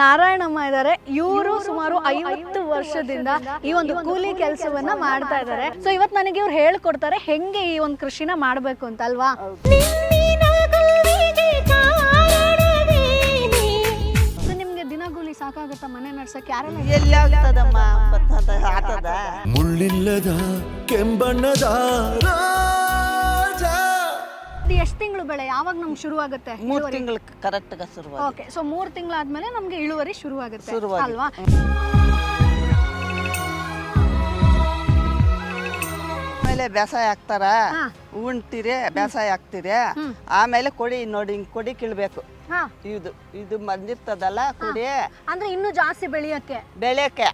ನಾರಾಯಣಮ್ಮ ಇದ್ದಾರೆ. ಇವರು ಸುಮಾರು ಐವತ್ತು ವರ್ಷದಿಂದ ಈ ಒಂದು ಕೂಲಿ ಕೆಲಸವನ್ನ ಮಾಡ್ತಾ ಇದ್ದಾರೆ. ಸೊ ಇವತ್ತು ನನಗೆ ಇವ್ರು ಹೇಳ್ಕೊಡ್ತಾರೆ ಹೆಂಗೆ ಈ ಒಂದು ಕೃಷಿನ ಮಾಡ್ಬೇಕು ಅಂತ ಅಲ್ವಾ? ಸೊ ನಿಮ್ಗೆ ದಿನಗೂಲಿ ಸಾಕಾಗತ್ತಾ ಮನೆ ನಡ್ಸಕ್ಕೆ? ಯಾರೆಲ್ಲ ಎಲ್ಲಿ ಆಗ್ತದಮ್ಮ? ಮುಳ್ಳಿಲ್ಲದ ಕೆಂಬಣ್ಣದ ಎಷ್ಟು ತಿಂಗಳು ಬೆಳೆ? ಯಾವಾಗ ನಮ್ಗೆ ಶುರು ಆಗುತ್ತೆ ಮೂರ್ ತಿಂಗಳು ಕರೆಕ್ಟ್ ಶುರು ಓಕೆ ಸೊ ಮೂರ್ ತಿಂಗಳಾದ್ಮೇಲೆ ನಮ್ಗೆ ಇಳುವರಿ ಶುರು ಆಗುತ್ತೆ ಶುರುವಾಗಿ. ಅಲ್ವಾ? ಆಮೇಲೆ ಬೇಸಾಯ ಹಾಕ್ತಾರ? ಹಾ. ಉಣ್ತೀರಿ ಬೇಸಾಯ ಹಾಕ್ತೀರಿ? ಆಮೇಲೆ ಕೊಡಿ ನೋಡಿ ಹಿಂಗ್ ಕೊಡಿ ಕೀಳ್ಬೇಕು. ಹಾ. ಇದು ಇದು ಬಂದಿರ್ತದಲ್ಲ ಕೊಡಿ. ಅಂದ್ರೆ ಇನ್ನು ಜಾಸ್ತಿ ಬೆಳೆಯಕ್ಕೆ? ಬೆಳೆಯಕ್ಕೆ.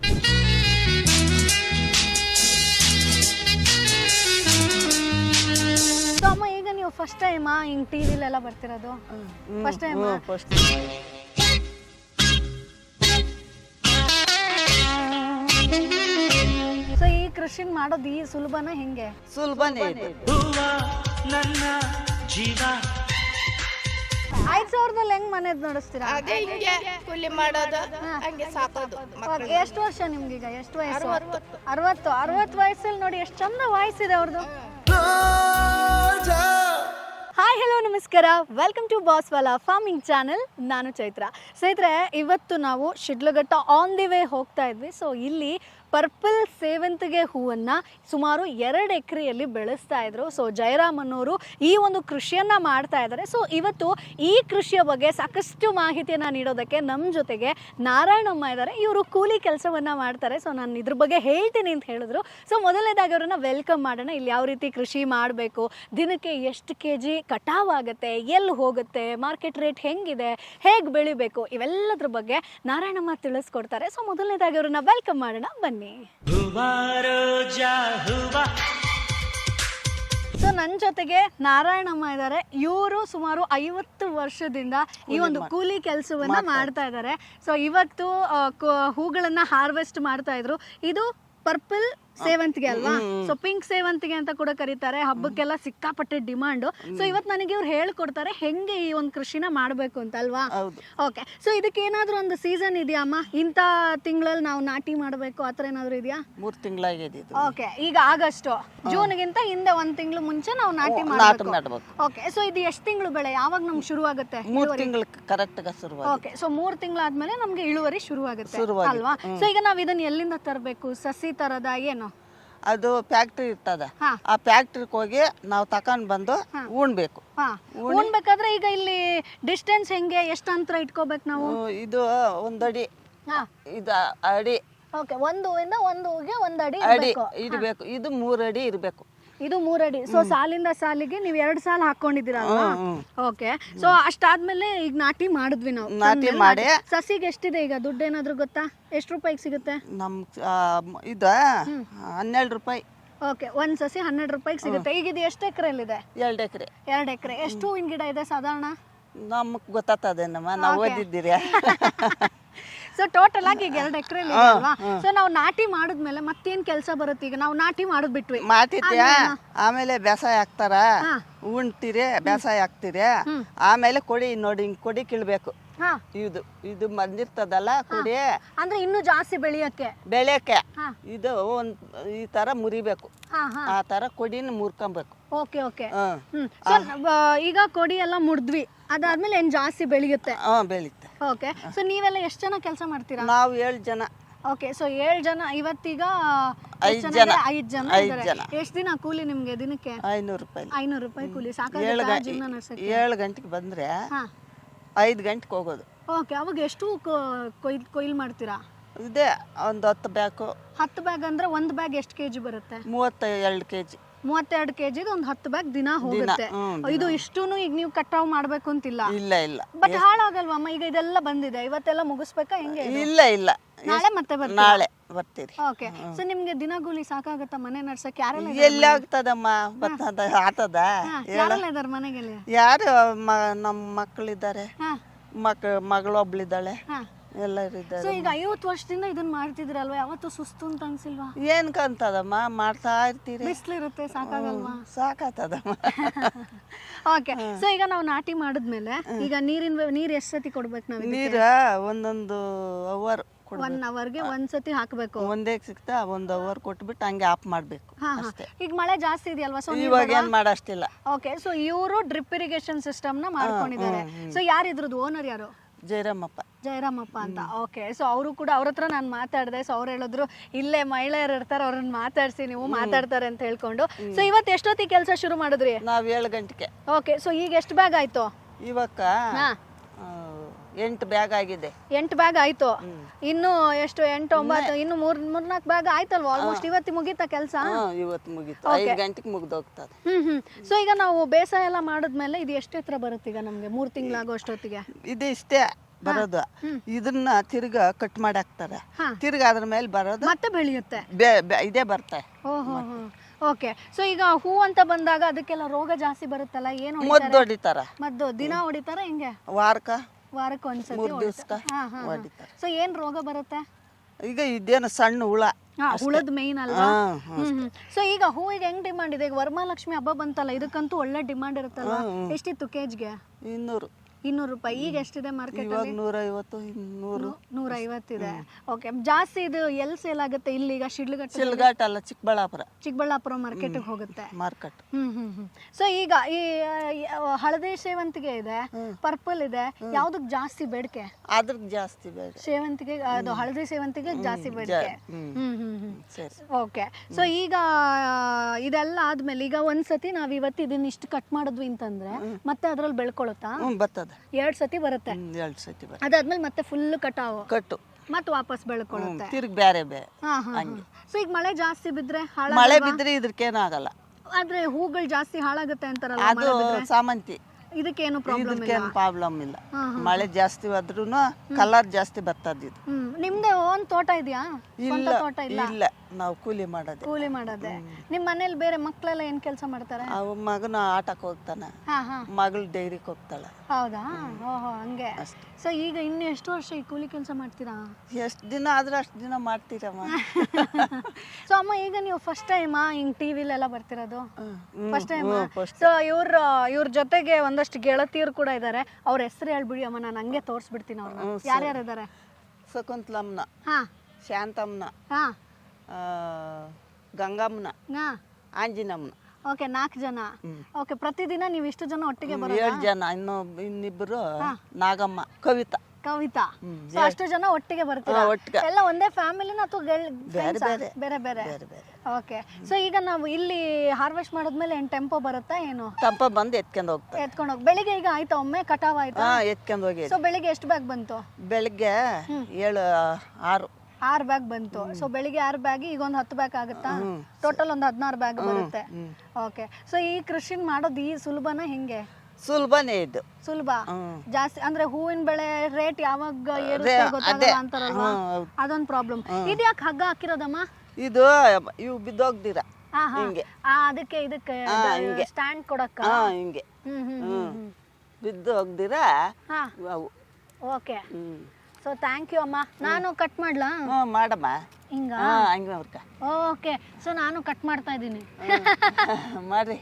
ನೀವು ಫಸ್ಟ್ ಟೈಮ್ ಹಿಂಗ್ ಟಿವಿಲೆಲ್ಲ ಬರ್ತಿರೋದು? ಫಸ್ಟ್ ಟೈಮ್ ಫಸ್ಟ್ ಸೊ ಈ ಕೃಷಿ ಮಾಡೋದು ಈ ಸುಲಭನ ಹೆಂಗೆ? ಸುಲಭನೇ ಇದೆ. ಐದ್ ಸಾವಿರದಲ್ಲಿ ಹೆಂಗ್ ಮನೆದ್ ನಡೆಸ್ತೀರಾ? ಅದೇ ಹಿಂಗೆ ಕೂಲಿ ಮಾಡೋದು ಹಂಗೆ ಸಾಕೋದು ಎಷ್ಟು ವರ್ಷ ನಿಮ್ಗೀಗ? ಎಷ್ಟು ವಯಸ್ಸು? ಅರವತ್ತು. ಅರವತ್ತು. ವಯಸ್ಸಲ್ಲಿ ನೋಡಿ ಎಷ್ಟು ಚಂದ ವಯಸ್ಸಿದೆ ಅವ್ರದ್ದು ಹಾಯ್ ಹಲೋ ನಮಸ್ಕಾರ. Welcome to Bosswallah farming channel ನಾನು ಚೈತ್ರ. ಸ್ನೇಹಿತರೆ, ಇವತ್ತು ನಾವು ಶಿಡ್ಲಘಟ್ಟ ಆನ್ ದಿ ವೇ ಹೋಗ್ತಾ ಇದ್ವಿ. ಸೊ ಇಲ್ಲಿ ಪರ್ಪಲ್ ಸೇವಂತಿಗೆ ಹೂವನ್ನು ಸುಮಾರು ಎರಡು ಎಕರೆಯಲ್ಲಿ ಬೆಳೆಸ್ತಾ ಇದ್ರು. ಸೊ ಜಯರಾಮ್ ಅನ್ನೋರು ಈ ಒಂದು ಕೃಷಿಯನ್ನು ಮಾಡ್ತಾ ಇದ್ದಾರೆ. ಸೊ ಇವತ್ತು ಈ ಕೃಷಿಯ ಬಗ್ಗೆ ಸಾಕಷ್ಟು ಮಾಹಿತಿಯನ್ನು ನೀಡೋದಕ್ಕೆ ನಮ್ಮ ಜೊತೆಗೆ ನಾರಾಯಣಮ್ಮ ಇದ್ದಾರೆ. ಇವರು ಕೂಲಿ ಕೆಲಸವನ್ನು ಮಾಡ್ತಾರೆ. ಸೊ ನಾನು ಇದ್ರ ಬಗ್ಗೆ ಹೇಳ್ತೀನಿ ಅಂತ ಹೇಳಿದ್ರು. ಸೊ ಮೊದಲನೇದಾಗಿ ಅವರನ್ನು ವೆಲ್ಕಮ್ ಮಾಡೋಣ. ಇಲ್ಲಿ ಯಾವ ರೀತಿ ಕೃಷಿ ಮಾಡಬೇಕು? ದಿನಕ್ಕೆ ಎಷ್ಟು ಕೆ ಜಿ ಕಟಾವ್ ಆಗುತ್ತೆ? ಎಲ್ಲಿ ಹೋಗುತ್ತೆ? ಮಾರ್ಕೆಟ್ ರೇಟ್ ಹೆಂಗಿದೆ? ಹೇಗೆ ಬೆಳಿಬೇಕು? ಇವೆಲ್ಲದ್ರ ಬಗ್ಗೆ ನಾರಾಯಣಮ್ಮ ತಿಳಿಸ್ಕೊಡ್ತಾರೆ. ಸೊ ಮೊದಲನೇದಾಗಿ ಅವರನ್ನು ವೆಲ್ಕಮ್ ಮಾಡೋಣ. ಬನ್ನಿ. ಸೊ ನನ್ನ ಜೊತೆಗೆ ನಾರಾಯಣಮ್ಮ ಇದ್ದಾರೆ ಇವರು ಸುಮಾರು ಐವತ್ತು ವರ್ಷದಿಂದ ಈ ಒಂದು ಕೂಲಿ ಕೆಲಸವನ್ನ ಮಾಡ್ತಾ ಇದ್ದಾರೆ. ಸೊ ಇವತ್ತು ಆ, ಕು- ಹೂಗಳನ್ನ ಹಾರ್ವೆಸ್ಟ್ ಮಾಡ್ತಾ ಇದ್ರು. ಇದು ಪರ್ಪಲ್ ಸೇವಂತಿಗೆ ಅಲ್ವಾ? ಸೊ ಪಿಂಕ್ ಸೇವಂತಿಗೆ ಅಂತ ಕೂಡ ಕರೀತಾರೆ. ಹಬ್ಬಕ್ಕೆಲ್ಲ ಸಿಕ್ಕಾಪಟ್ಟೆ ಡಿಮಾಂಡ್ ಸೊ ಇವತ್ತು ನನಗೆ ಇವ್ರು ಹೇಳ್ಕೊಡ್ತಾರೆ ಹೆಂಗೆ ಈ ಒಂದು ಕೃಷಿನ ಮಾಡಬೇಕು ಅಂತ ಅಲ್ವಾ? ಓಕೆ ಸೊ ಇದಕ್ಕೆ ಏನಾದ್ರೂ ಒಂದು ಸೀಸನ್ ಇದೆಯಾ ಅಮ್ಮ? ಇಂಥ ತಿಂಗಳಲ್ಲಿ ನಾವು ನಾಟಿ ಮಾಡಬೇಕು ಆ ಥರ ಏನಾದ್ರು ಇದೆಯಾ? ಮೂರ್ ತಿಂಗಳಾಗಿದೆ ಓಕೆ ಈಗ ಆಗಸ್ಟ್ ಜೂನ್ಗಿಂತ ಹಿಂದೆ ಒಂದ್ ತಿಂಗಳು ಮುಂಚೆ ನಾವು ನಾಟಿ ಮಾಡಬೇಕು. ಓಕೆ ಸೊ ಇದು ಎಷ್ಟು ತಿಂಗಳು ಬೆಳೆ? ಯಾವಾಗ ನಮ್ಗೆ ಶುರು ಆಗುತ್ತೆ ಮೂರು ತಿಂಗಳು ಕರೆಕ್ಟ್ ಶುರು ಓಕೆ ಸೊ ಮೂರ್ ತಿಂಗಳಾದ್ಮೇಲೆ ನಮ್ಗೆ ಇಳುವರಿ ಶುರು ಆಗುತ್ತೆ. ಅಲ್ವಾ? ಸೊ ಈಗ ನಾವು ಇದನ್ನ ಎಲ್ಲಿಂದ ತರಬೇಕು? ಸಸಿ ತರದ ಏನು? ಅದು ಫ್ಯಾಕ್ಟ್ರಿ ಇರ್ತದ. ಹಾ. ಆ ಫ್ಯಾಕ್ಟ್ರಿಗೆ ಹೋಗಿ ನಾವು ತಕೊಂಡ್ ಬಂದು ಉಣ್ಬೇಕು. ಹಾ. ಉಣ್ಬೇಕಾದ್ರೆ ಈಗ ಇಲ್ಲಿ ಡಿಸ್ಟೆನ್ಸ್ ಹೆಂಗೆ? ಎಷ್ಟು ಅಂತರ ಇಟ್ಕೋಬೇಕು ನಾವು? ಇದು ಒಂದಡಿ. ಹಾ. ಇದು ಅಡಿ. ಓಕೆ ಒಂದು ಹೂವಿಂದ ಒಂದು ಹೂಗೆ ಒಂದ್ ಅಡಿ ಅಡಿ. ಇಡ್ಬೇಕು. ಇದು ಮೂರಡಿ ಇರ್ಬೇಕು. ಇದು ಮೂರಡಿ. ಸೊ ಸಾಲಿಂದ ಸಾಲಿಗೆ ನೀವು ಎರಡು ಸಾಲ ಹಾಕೊಂಡಿದ್ದೀರಲ್ವಾ? ಓಕೆ ಸೊ ಅಷ್ಟಾದ್ಮೇಲೆ ಈಗ ನಾಟಿ ಮಾಡಿದ್ವಿ ನಾವು. ನಾಟಿ ಮಾಡಿ. ಸಸಿಗೆ ಎಷ್ಟಿದೆ ಈಗ? ದುಡ್ಡು ಏನಾದ್ರು ಗೊತ್ತಾ? ಎಷ್ಟು ರೂಪಾಯಿಗೆ ಸಿಗುತ್ತೆ? ನಮ್ ಇದ ಹನ್ನೆರಡು ರೂಪಾಯಿ. ಓಕೆ ಒಂದ್ ಸಸಿ ಹನ್ನೆರಡು ರೂಪಾಯಿಗೆ ಸಿಗುತ್ತೆ. ಈಗ ಇದು ಎಷ್ಟು ಎಕರೆಯಲ್ಲಿದೆ ಎರಡು ಎಕರೆ. ಎರಡು ಎಕರೆ. ಎಷ್ಟು ಹೂವಿನ ಗಿಡ ಇದೆ ಸಾಧಾರಣ? ನಮಗ್ ಗೊತ್ತಾಗ್ತದೇನಮ್ಮ? ನಾವು ಓದಿದ್ದೀರಿ. ಸೊ ಟೋಟಲ್ ಆಗಿ ಈಗ ಎರಡು ಎಕರೆ ಅಲ್ವಾ? ಸೊ ನಾವು ನಾಟಿ ಮಾಡಿದ್ಮೇಲೆ ಮತ್ತೇನ್ ಕೆಲಸ ಬರುತ್ತೆ ಈಗ? ನಾವು ನಾಟಿ ಮಾಡೋದ್ ಬಿಟ್ವಿ. ಮಾತಿತ್ಯ ಆಮೇಲೆ ಬೇಸಾಯ ಹಾಕ್ತಾರ? ಉಣ್ತೀರಿ ಬೇಸಾಯ ಹಾಕ್ತೀರಿ. ಆಮೇಲೆ ಕೊಡಿ ನೋಡಿ ಹಿಂಗ್ ಕೊಡಿ ಕೀಳ್ಬೇಕು. ಹಾ. ಇದು ಇದು ಬಂದಿರ್ತದಲ್ಲ ಕೊಡಿ. ಅಂದ್ರೆ ಇನ್ನು ಜಾಸ್ತಿ ಬೆಳೆಯಕ್ಕೆ ಬೆಳೆಯಕ್ಕೆ. ಇದು ಒಂದ್ ಈ ತರ ಮುರಿಬೇಕು. ಆ ತರ ಕೊಡಿನ ಮುರ್ಕೊಂಬೇಕು. Okay okay. ಈಗ ಕೊಡಿ ಎಲ್ಲ ಮುರಿದ್ವಿ. ಅದಾದ್ಮೇಲೆ ಏನ್ ಜಾಸ್ತಿ ಬೆಳೆಯುತ್ತೆ? ಹಾ ಬೆಳೀತೆ ಓಕೆ. ಸೊ ನೀವೆಲ್ಲ ಎಷ್ಟು ಜನ ಕೆಲಸ ಮಾಡ್ತೀರಾ? ನಾವು ಏಳು ಜನ. ಓಕೆ. ಸೊ ಏಳು ಜನ ಇವತ್ತೀಗ ಐದ್ ಜನ. ಐದು ಜನ ಐದ್ ಜನ. ಎಷ್ಟು ದಿನ ಕೂಲಿ ನಿಮಗೆ ದಿನಕ್ಕೆ? ಐನೂರು ರೂಪಾಯಿ. ಐನೂರು ರೂಪಾಯಿ ಕೂಲಿ. ಏಳು ಸಾಕಾಗುತ್ತೆ ಜೀವನ ನಡ್ಸಕ್ಕೆ? ಏಳು ಗಂಟೆಗೆ ಬಂದ್ರೆ ಹಾ. ಐದು ಗಂಟೆಗೆ ಹೋಗೋದು. ಓಕೆ. ಅವಾಗ ಎಷ್ಟು ಕೊ- ಕೊಯ್ಲ್ ಕೊಯ್ಲು ಮಾಡ್ತೀರಾ? ಇದೇ ಒಂದು ಹತ್ತು ಬ್ಯಾಕು. ಹತ್ತು ಬ್ಯಾಗ್ ಅಂದ್ರೆ ಒಂದು ಬ್ಯಾಗ್ ಎಷ್ಟು ಕೆಜಿ ಬರುತ್ತೆ? ಮೂವತ್ತ ಎರಡು ಕೆ ಜಿ ಮೂವತ್ತೆರಡು ಕೆಜಿದು ಒಂದು ಹತ್ತು ಬ್ಯಾಗ್ ದಿನ ಹೋಗುತ್ತೆ. ಇದು ಇಷ್ಟೂನು ಈಗ ನೀವು ಕಟಾವ್ ಮಾಡ್ಬೇಕು ಅಂತಿಲ್ಲ. ಇಲ್ಲ ಇಲ್ಲ. ಬಟ್ ಹಾಳಾಗಲ್ವಮ್ಮ ಈಗ ಇದೆಲ್ಲ ಬಂದಿದೆ. ಇವತ್ತೆಲ್ಲ ಮುಗಿಸ್ಬೇಕಾ ಹೆಂಗೆ ಇಲ್ಲ ಇಲ್ಲ. ನಾಳೆ ಮತ್ತೆ ಬರ್ತೀರಾ? ನಾಳೆ ಬರ್ತೀರಿ. ಓಕೆ ಸೊ ನಿಮ್ಗೆ ದಿನಗೂಲಿ ಸಾಕಾಗತ್ತಾ? ಮನೆ ನಡ್ಸಕ್ ಯಾರೆಲ್ಲ ಎಲ್ಲಿ ಆಗ್ತದಮ್ಮ. ಬರ್ತದ ಆತದ? ಹಾ, ಯಾರೆಲ್ಲ ಇದಾರೆ ಮನೆಗೆಲ್ಲಿ? ಯಾರು ಮ ನಮ್ಮ ಮಕ್ಕಳಿದ್ದಾರೆ ಹಾ. ಮಕ್ ಮಗಳು ಒಬ್ಳಿದ್ದಾಳೆ ಹಾ. ಎಲ್ಲರೂ ಸೊ ಈಗ ಐವತ್ತು ವರ್ಷದಿಂದ ಇದನ್ನ ಮಾಡ್ತಿದ್ರಲ್ವಾ ಯಾವತ್ತು ಸುಸ್ತು ಅಂತ ಅನ್ಸಿಲ್ವಾ? ಏನ್ ಕಂತದಮ್ಮ ಮಾಡ್ತಾ ಇರ್ತೀರಿ. ಬಿಸ್ಲಿರುತ್ತೆ ಸಾಕಾಗಲ್ವಾ? ಸಾಕಾತದಮ್ಮ. ಓಕೆ ಸೊ ಈಗ ನಾವು ನಾಟಿ ಮಾಡಿದ್ಮೇಲೆ ಈಗ ನೀರಿನ ನೀರ್ ಎಷ್ಟು ಸತಿ ಕೊಡ್ಬೇಕು ನಾವು ನೀರ ಒಂದೊಂದು ಅವರ್ ಒನ್ ಅವರ್ಗೆ ಒಂದ್ ಸತಿ ಹಾಕ್ಬೇಕು. ಒಂದೇ ಸಿಗ್ತಾ ಒಂದ್ ಅವರ್ ಕೊಟ್ಬಿಟ್ಟು ಹಂಗೆ ಆಫ್ ಮಾಡ್ಬೇಕು. ಈಗ ಮಳೆ ಜಾಸ್ತಿ ಇದೆಯಲ್ವಾ? ಸೊ ಇವಾಗ ಏನ್ ಮಾಡಷ್ಟಿಲ್ಲ. ಓಕೆ ಸೊ ಇವರು ಡ್ರಿಪ್ ಇರಿಗೇಷನ್ ಸಿಸ್ಟಮ್ನ ಮಾಡ್ಕೊಂಡಿದ್ದಾರೆ. ಸೊ ಯಾರು ಇದ್ರದ್ದು ಓನರ್ ಯಾರು? ಜಯರಾಮಪ್ಪ. ಜಯರಾಮಪ್ಪ ಅಂತ. ಓಕೆ ಸೊ ಅವರು ಕೂಡ ಅವ್ರ ಹತ್ರ ನಾನು ಮಾತಾಡಿದೆ. ಸೊ ಅವ್ರು ಹೇಳಿದ್ರು ಇಲ್ಲೇ ಮಹಿಳೆಯರು ಇರ್ತಾರೆ ಅವ್ರನ್ನ ಮಾತಾಡ್ಸಿ ನೀವು ಮಾತಾಡ್ತಾರೆ ಅಂತ ಹೇಳ್ಕೊಂಡು. ಸೊ ಇವತ್ತು ಎಷ್ಟೊತ್ತಿಗೆ ಕೆಲಸ ಶುರು ಮಾಡಿದ್ರಿ? ನಾವ್ ಏಳು ಗಂಟೆಗೆ. ಓಕೆ ಸೊ ಈಗ ಎಷ್ಟು ಬ್ಯಾಗ್ ಆಯ್ತು? ಆ, ಎಂಟು ಬ್ಯಾಗ್ ಆಗಿದೆ. ಎಂಟು ಬ್ಯಾಗ್ ಆಯ್ತು. ಇನ್ನು ಎಷ್ಟು? ಎಂಟು ಒಂಬತ್ತು ಇನ್ನು ಮೂರ್ ಮೂರ್ನಾಲ್ಕು ಬ್ಯಾಗ್ ಆಯ್ತಲ್ವಾ? ಆಲ್ಮೋಸ್ಟ್ ಇವತ್ತಿ ಮುಗೀತಾ ಕೆಲಸ? ಇವತ್ತು ಮುಗೀತು. ಐದು ಗಂಟೆಗೆ ಮುಗ್ದೋಗ್ತದೆ. ಹ್ಮ್ ಹ್ಮ್. ಸೊ ಈಗ ನಾವು ಬೇಸಾಯ ಎಲ್ಲ ಮಾಡಿದ್ಮೇಲೆ ಇದು ಎಷ್ಟು ಎತ್ತರ ಬರುತ್ತೆ ಈಗ ನಮ್ಗೆ? ಮೂರ್ ತಿಂಗಳಾಗೋ ಅಷ್ಟೊತ್ತಿಗೆ ಇದು ಇಷ್ಟೇ ಬರೋದು. ಇದನ್ನ ತಿರ್ಗ ಕಟ್ ಮಾಡಿ ಹಾಕ್ತಾರೆ ಹಾ. ತಿರ್ಗ ಅದ್ರ ಮೇಲೆ ಬರೋದು. ಮತ್ತೆ ಬೆಳೆಯುತ್ತೆ? ಇದೇ ಬರ್ತೆ. ಓಕೆ ಸೊ ಈಗ ಹೂ ಅಂತ ಬಂದಾಗ ಅದಕ್ಕೆಲ್ಲ ರೋಗ ಜಾಸ್ತಿ ಬರುತ್ತಲ್ಲ? ಏನು ಮದ್ದು ಹೊಡಿತಾರ. ಮದ್ದು ದಿನ ಹೊಡಿತಾರ ಹಿಂಗೆ? ವಾರಕ್ಕ? ವಾರಕ್ಕೆ ಒಂದ್ಸತಿ ಮೂರ್ ದಿವ್ಸಕ್ಕ ಹಾ ಹಾ ಹೊಡಿತಾರ. ಸೊ ಏನ್ ರೋಗ ಬರುತ್ತೆ? ಈಗ ಇದೇನು ಸಣ್ಣ ಹುಳ ಹುಳದ ಮೇನ್ ಅಲ್ವಾ? ಹಾ, ಸೊ ಈಗ ಹೂವಿಗೆ ಹೆಂಗ್ ಡಿಮಾಂಡ್ ಇದೆ? ಈಗ ವರಮಹಾಲಕ್ಷ್ಮಿ ಹಬ್ಬ ಬಂತಲ್ಲ ಇದಕ್ಕಂತೂ ಒಳ್ಳೆ ಡಿಮಾಂಡ್ ಇರುತ್ತಲ್ಲ ಎಷ್ಟಿತ್ತು ಕೆಜ್ಗೆ? ಇನ್ನೂರು. ಇನ್ನೂರು ರೂಪಾಯಿ. ಈಗ ಎಷ್ಟಿದೆ ಮಾರ್ಕೆಟ್ ಇವಾಗ ನೂರೈವತ್ತು ಇನ್ನೂರು. ನೂರ ಐವತ್ತಿದೆ ಓಕೆ ಜಾಸ್ತಿ ಇದು ಎಲ್ ಸೇಲ್ ಆಗುತ್ತೆ ಇಲ್ಲಿ? ಈಗ ಶಿಡ್ಲಘಟ್ಟ ಅಲ್ಲ? ಚಿಕ್ಕಬಳ್ಳಾಪುರ. ಚಿಕ್ಕಬಳ್ಳಾಪುರ ಮಾರ್ಕೆಟ್ಗೆ ಹೋಗುತ್ತೆ. ಮಾರ್ಕೆಟ್ ಹ್ಮ್ ಹ್ಮ್ ಹ್ಮ್. ಸೊ ಈಗ ಈ ಆ, ಹಳದಿ ಸೇವಂತಿಗೆ ಇದೆ ಪರ್ಪಲ್ ಇದೆ ಯಾವ್ದಕ್ ಜಾಸ್ತಿ ಬೇಡಿಕೆ? ಅದ್ರದ್ದು ಜಾಸ್ತಿ ಬೇಡ ಸೇವಂತಿಗೆ ಅದು ಹಳದಿ ಸೇವಂತಿಗೆ ಜಾಸ್ತಿ ಬೇಡಿಕೆ. ಹ್ಮ್. ಹ್ಮ್ ಹ್ಮ್ ಹ್ಮ್. ಸರಿ. ಓಕೆ ಸೊ ಈಗ ಆ, ಇದೆಲ್ಲ ಆದ್ಮೇಲೆ ಈಗ ಒಂದ್ಸತಿ ನಾವ್ ಇವತ್ತು ಇದನ್ನ ಇಷ್ಟು ಕಟ್ ಮಾಡಿದ್ವಿ ಅಂತಂದ್ರೆ ಮತ್ತೆ ಅದ್ರಲ್ಲಿ ಬೆಳ್ಕೊಳುತ್ತಾ? ಹ್ಞೂ ಬರ್ತದೆ. ಎರಡ್ ಸತಿ ಬರುತ್ತೆ. ಎರಡು ಸತಿ ಬರುತ್ತೆ. ಅದಾದ್ಮೇಲೆ ಮತ್ತೆ ಫುಲ್ ಕಟಾವು ಕಟ್ಟು. ಮತ್ತೆ ವಾಪಸ್ ಬೆಳ್ಕೊಳ್ಳುತ್ತೆ ತಿರ್ಗಿ ಬೇರೆ ಬೇರೆ ಸೊ ಈಗ ಮಳೆ ಜಾಸ್ತಿ ಬಿದ್ರೆ ಮಳೆ ಬಿದ್ರೆ ಇದಕ್ಕೇನಾಗಲ್ಲ ಆದ್ರೆ ಹೂಗಳು ಜಾಸ್ತಿ ಹಾಳಾಗುತ್ತೆ ಅಂತಾರಲ್ಲ ಅದು ಸಾಮಂತಿ. ಇದಕ್ಕೇನು ಪ್ರಾಬ್ಲಮ್ ಇಲ್ಲ. ಇದಕ್ಕೇನು ಪ್ರಾಬ್ಲಮ್ ಇಲ್ಲ. ಮಳೆ ಜಾಸ್ತಿ ಆದ್ರೂನು ಕಲರ್ ಜಾಸ್ತಿ ಬರ್ತದ ಇದು ನಿಮ್ದೇ ಓನ್ ತೋಟ ಇದೆಯಾ? ಇಲ್ಲ ತೋಟ ಇಲ್ಲ? ಇಲ್ಲ. ನಾವು ಕೂಲಿ ಮಾಡೋದು. ಕೂಲಿ ಮಾಡೋದೆ. ನಿಮ್ ಮನೇಲಿ ಬೇರೆ ಮಕ್ಕಳೆಲ್ಲ ಏನ್ ಕೆಲಸ ಮಾಡ್ತಾರೆ? ಅವ ಮಗನ ಆಟಕ್ಕೆ ಹೋಗ್ತಾನೆ. ಹಾ ಹಾ. ಮಗಳು ಡೈರಿಗೆ ಹೋಗ್ತಾಳೆ. ಹೌದಾ? ಓಹೋ ಹಂಗೆ. ಸೊ ಈಗ ಇನ್ನು ಎಷ್ಟು ವರ್ಷ ಈ ಕೂಲಿ ಕೆಲಸ ಮಾಡ್ತೀರಾ? ಎಷ್ಟು ದಿನ ಆದ್ರೆ ಅಷ್ಟು ದಿನ ಮಾಡ್ತೀರಮ್ಮ. ಸೊ ಅಮ್ಮ ಈಗ ನೀವು ಫಸ್ಟ್ ಟೈಮಾ ಹಿಂಗ್ ಟಿವಿಲೆಲ್ಲ ಬರ್ತಿರೋದು? Hmm, first time hmm, first so ಇವ್ರ ಇವ್ರ ಜೊತೆಗೆ ಒಂದಷ್ಟು ಗೆಳತಿಯರು ಕೂಡ ಇದ್ದಾರೆ ಅವ್ರ ಹೆಸರು ಹೇಳ್ಬಿಡಿ ಅಮ್ಮ ನಾನು ಹಂಗೆ ತೋರಿಸ್ಬಿಡ್ತೀನಿ ಅವ್ರನ್ನ ಯಾರ್ಯಾರು ಇದ್ದಾರೆ ಶಕುಂತಲಮ್ಮನ ಹಾ. ಶಾಂತಮ್ಮನ. ಹಾ. ಗಂಗಮ್ಮನ. ಹಾ ಆಂಜಿನಮ್ಮನ. ಓಕೆ ನಾಲ್ಕು ಜನ. ಓಕೆ ಪ್ರತಿದಿನ ನೀವು ಇಷ್ಟು ಜನ ಒಟ್ಟಿಗೆ ಬರೋದು? ಏಳು ಜನ ಇನ್ನು ಇನ್ನಿಬ್ಬರು ನಾಗಮ್ಮ ಕವಿತಾ. ಕವಿತಾ. ಅಷ್ಟು ಜನ ಒಟ್ಟಿಗೆ ಬರ್ತೀರಾ? ಹಾ, ಒಟ್ಟಿಗೆ. ಎಲ್ಲ ಒಂದೇ ಫ್ಯಾಮಿಲಿನ ಅಥವಾ ಬೇರೆ ಬೇರೆ. ಬೇರೆ ಬೇರೆ. ಬೇರೆ ಬೇರೆ. ಓಕೆ. ಸೊ ಈಗ ನಾವು ಇಲ್ಲಿ ಹಾರ್ವೆಸ್ಟ್ ಮಾಡಿದ್ಮೇಲೆ ಏನ್ ಟೆಂಪೋ ಬರುತ್ತಾ ಏನು? ತಂಪ ಬಂದು ಎತ್ಕೊಂಡು ಹೋಗ್ತಾರೆ ಎತ್ಕೊಂಡು ಹೋಗಿ ಬೆಳಿಗ್ಗೆ ಈಗ ಆಯ್ತಾ ಒಮ್ಮೆ? ಕಟಾವ್ ಆಯ್ತಾ? ಹಾ ಎತ್ಕೊಂಡು ಹೋಗಿ ಸೊ ಬೆಳಿಗ್ಗೆ ಎಷ್ಟು ಬ್ಯಾಗ್ ಬಂತು? ಬೆಳಿಗ್ಗೆ ಏಳು ಆರು. ಆರು ಬ್ಯಾಗ್ ಬಂತು. ಸೊ ಬೆಳಿಗ್ಗೆ ಆರು ಬ್ಯಾಗ್ ಈಗ ಒಂದು ಹತ್ತು ಬ್ಯಾಗ್ ಆಗುತ್ತಾ? ಟೋಟಲ್ ಒಂದು ಹದಿನಾರು ಬ್ಯಾಗ್ ಬರುತ್ತೆ. ಓಕೆ ಸೊ ಈ ಕೃಷಿ ಮಾಡೋದು ಈ ಸುಲಭನ ಹೆಂಗೆ? ಸುಲಭನೇ ಇದು. ಸುಲಭ. ಜಾಸ್ತಿ ಅಂದ್ರೆ ಹೂವಿನ ಬೆಳೆ ರೇಟ್ ಯಾವಾಗ ಏರುತ್ತೆ ಗೊತ್ತಾಗಲ್ಲ. ಅಂತಾರಲ್ವಾ? ಅದೊಂದು ಪ್ರಾಬ್ಲಮ್ ಇದ್ಯಾಕೆ ಹಗ್ಗ ಹಾಕಿರೋದಮ್ಮ? ಇದು ಇವು ಬಿದ್ದೋಗ್ದಿರ. ಹಿಂಗೆ. ಅದಕ್ಕೆ ಇದಕ್ಕೆ. ಸ್ಟ್ಯಾಂಡ್ ಕೊಡಕ್ಕ? ಹಿಂಗೆ. ಬಿದ್ದು ಹೋಗ್ದಿರ ಓಕೆ ಸೊ ಥ್ಯಾಂಕ್ ಯು ಅಮ್ಮ. ನಾನು ಕಟ್ ಮಾಡ್ಲಾ? ಮಾಡಮ್ಮ. ಹಿಂಗ? ಹಾ ಹಂಗೆ ಅವ್ರಕ ಓಕೆ. ಸೊ ನಾನು ಕಟ್ ಮಾಡ್ತಾ ಇದ್ದೀನಿ. ಮಾಡ್ರಿ.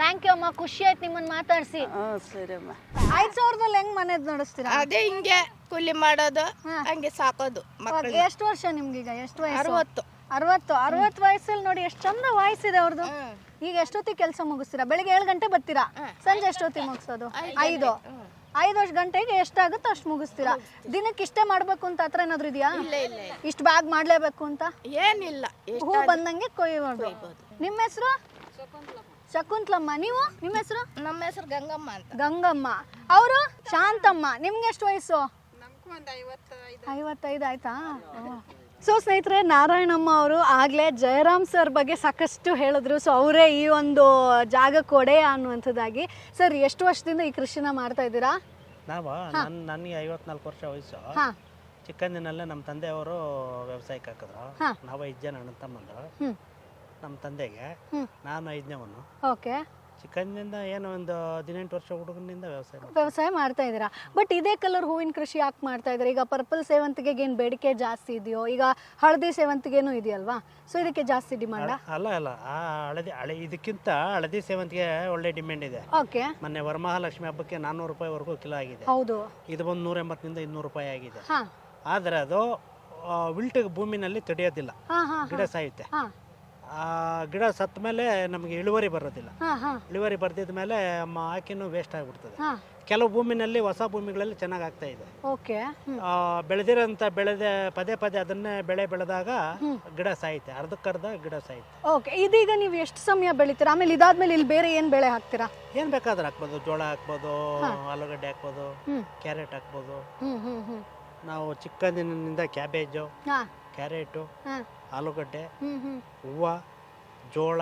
ಥ್ಯಾಂಕ್ ಯು ಅಮ್ಮ. ಖುಷಿ ಆಯ್ತು ನಿಮ್ಮನ್ನ ಮಾತಾಡ್ಸಿ. ಸರಿ ಅಮ್ಮ. ಐದ್ ಸಾವಿರದಲ್ಲಿ ಹೆಂಗ್ ಮನೆದ್ ನಡೆಸ್ತೀರಾ? ಅದೇ ಹಿಂಗೆ ಕೂಲಿ ಮಾಡೋದು ಹಂಗೆ ಸಾಕೋದು ಮಕ್ಕಳು ಎಷ್ಟು ವರ್ಷ ನಿಮ್ಗೀಗ? ಎಷ್ಟು ವಯಸ್ಸು? ಅರವತ್ತು. ಅರವತ್ತು. ಅರವತ್ತು ವಯಸ್ಸಲ್ಲಿ ನೋಡಿ ಎಷ್ಟು ಚಂದ ವಯಸ್ಸಿದೆ ಅವ್ರದ್ದು ಈಗ ಎಷ್ಟೊತ್ತಿಗೆ ಕೆಲಸ ಮುಗಿಸ್ತೀರಾ? ಬೆಳಿಗ್ಗೆ ಏಳು ಗಂಟೆ ಬರ್ತೀರಾ? ಸಂಜೆ ಎಷ್ಟೊತ್ತಿಗೆ ಮುಗಿಸೋದು? ಐದು ಐದು ವರ್ಷ ಗಂಟೆಗೆ ಎಷ್ಟಾಗುತ್ತೋ ಅಷ್ಟು ಮುಗಿಸ್ತೀರಾ? ದಿನಕ್ಕೆ ಇಷ್ಟೇ ಮಾಡ್ಬೇಕು ಅಂತ ಹತ್ರ ಏನಾದ್ರು ಇದೆಯಾ? ಇಷ್ಟು ಬ್ಯಾಗ್ ಮಾಡ್ಲೇಬೇಕು ಅಂತ? ಏನಿಲ್ಲ ಎಷ್ಟು ಹೂ ಬಂದಂಗೆ ಕೊಯ್ಬೋದು. ನಿಮ್ಮ ಹೆಸರು? ಶಕುಂತ್ಲಮ್ಮ. ನೀವು? ನಿಮ್ಮ ಹೆಸರು? ನಮ್ಮ ಹೆಸರು ಗಂಗಮ್ಮ ಅಂತ. ಗಂಗಮ್ಮ. ಅವರು? ಶಾಂತಮ್ಮ. ನಿಮ್ಗೆ ಎಷ್ಟು ವಯಸ್ಸು? ಐವತ್ತೈದು. ಆಯ್ತಾ? ಸೊ ಸ್ನೇಹಿತರೆ ನಾರಾಯಣಮ್ಮ ಅವರು ಆಗ್ಲೇ ಜಯರಾಮ್ ಸರ್ ಬಗ್ಗೆ ಸಾಕಷ್ಟು ಹೇಳಿದ್ರು. ಸೊ ಅವರೇ ಈ ಒಂದು ಜಾಗ ಕೊಡೆ ಅನ್ನುವಂಥದ್ದಾಗಿ. ಸರ್ ಎಷ್ಟು ವರ್ಷದಿಂದ ಈ ಕೃಷಿನ ಮಾಡ್ತಾ ಇದ್ದೀರಾ? ನಾವು? ನನ್ನ ನನಗೆ ಐವತ್ನಾಲ್ಕು ವರ್ಷ ವಯಸ್ಸು. ಹಾ. ಚಿಕ್ಕಂದಿನಲ್ಲೇ ನಮ್ಮ ತಂದೆಯವರು ವ್ಯವಸಾಯಕ್ಕೆ ಹಾಕಿದ್ರು. ಹಾ. ನಾವು ಐದು ಜನ ಅಣ್ಣ ತಮ್ಮಂದ್ರು. ನಮ್ಮ ತಂದೆಗೆ ಹ್ಮ್. ನಾನು ಐದನೇವನು. ಓಕೆ. ಚಿಕ್ಕಂದಿಂದ ಏನೋ ಒಂದು ಹದಿನೆಂಟು ವರ್ಷ ಹುಡುಗನಿಂದ ವ್ಯವಸಾಯ. ವ್ಯವಸಾಯ ಮಾಡ್ತಾ ಇದ್ದೀರಾ? ಬಟ್ ಇದೇ ಕಲರ್ ಹೂವಿನ ಕೃಷಿ ಯಾಕೆ ಮಾಡ್ತಾ ಇದ್ದಾರೆ? ಈಗ ಪರ್ಪಲ್ ಸೇವಂತಿಗೆಗೆ ಏನು ಬೇಡಿಕೆ ಜಾಸ್ತಿ ಇದೆಯೋ? ಈಗ ಹಳದಿ ಸೇವಂತಿಗೆನೂ ಇದೆಯಲ್ವಾ? ಸೊ ಇದಕ್ಕೆ ಜಾಸ್ತಿ ಡಿಮಾಂಡ್ ಅಲ್ಲ ಅಲ್ಲ. ಆ ಹಳದಿ ಹಳೆ ಇದಕ್ಕಿಂತ ಹಳದಿ ಸೇವಂತಿಗೆ ಒಳ್ಳೆ ಡಿಮ್ಯಾಂಡ್ ಇದೆ. ಓಕೆ ಮೊನ್ನೆ ವರಮಹಾಲಕ್ಷ್ಮಿ ಹಬ್ಬಕ್ಕೆ ನಾನ್ನೂರು ರೂಪಾಯಿವರೆಗೂ ಕಿಲೋ ಆಗಿದೆ. ಹೌದು. ಇದು ಬಂದು ನೂರ ಎಂಬತ್ತರಿಂದ ಇನ್ನೂರು ರೂಪಾಯಿ ಆಗಿದೆ. ಹಾ. ಆದರೆ ಅದು ವಿಲ್ಟ್ ಭೂಮಿನಲ್ಲಿ ತಡೆಯೋದಿಲ್ಲ. ಹಾಂ ಹಾಂ. ಗಿಡ ಸಾಯುತ್ತೆ. ಹಾಂ. ಗಿಡ ಸತ್ತ ಮೇಲೆ ನಮಗೆ ಇಳುವರಿ ಬರೋದಿಲ್ಲ. ಹಾಂ ಹಾಂ. ಇಳುವರಿ ಬರ್ದಿದ ಮೇಲೆ ಹಾಕಿನೂ ವೇಸ್ಟ್ ಆಗಿಬಿಡ್ತದೆ. ಹಾಂ. ಕೆಲವು ಭೂಮಿನಲ್ಲಿ ಹೊಸ ಭೂಮಿಗಳಲ್ಲಿ ಚೆನ್ನಾಗಿ ಆಗ್ತಾ ಇದೆ. ಓಕೆ ಆ, ಬೆಳೆದಿರೋಂಥ ಬೆಳೆದ ಪದೇ ಪದೇ ಅದನ್ನೇ ಬೆಳೆ ಬೆಳೆದಾಗ ಗಿಡ ಸಾಯುತ್ತೆ. ಅರ್ಧಕ್ಕರ್ಧ ಗಿಡ ಸಾಯುತ್ತೆ. ಓಕೆ ಇದೀಗ ನೀವು ಎಷ್ಟು ಸಮಯ ಬೆಳಿತೀರಾ? ಆಮೇಲೆ ಇದಾದ್ಮೇಲೆ ಇಲ್ಲಿ ಬೇರೆ ಏನು ಬೆಳೆ ಹಾಕ್ತೀರಾ? ಏನು ಬೇಕಾದ್ರೂ ಹಾಕ್ಬೋದು. ಜೋಳ ಹಾಕ್ಬೋದು ಆಲೂಗಡ್ಡೆ ಹಾಕ್ಬೋದು ಹ್ಮ್. ಕ್ಯಾರೆಟ್ ಹಾಕ್ಬೋದು. ನಾವು ಚಿಕ್ಕಂದಿನಿಂದ ಕ್ಯಾಬೇಜು ಹಾಂ. ಕ್ಯಾರೆಟು ಹಾಂ. ಆಲೂಗಡ್ಡೆ ಹೂವು ಜೋಳ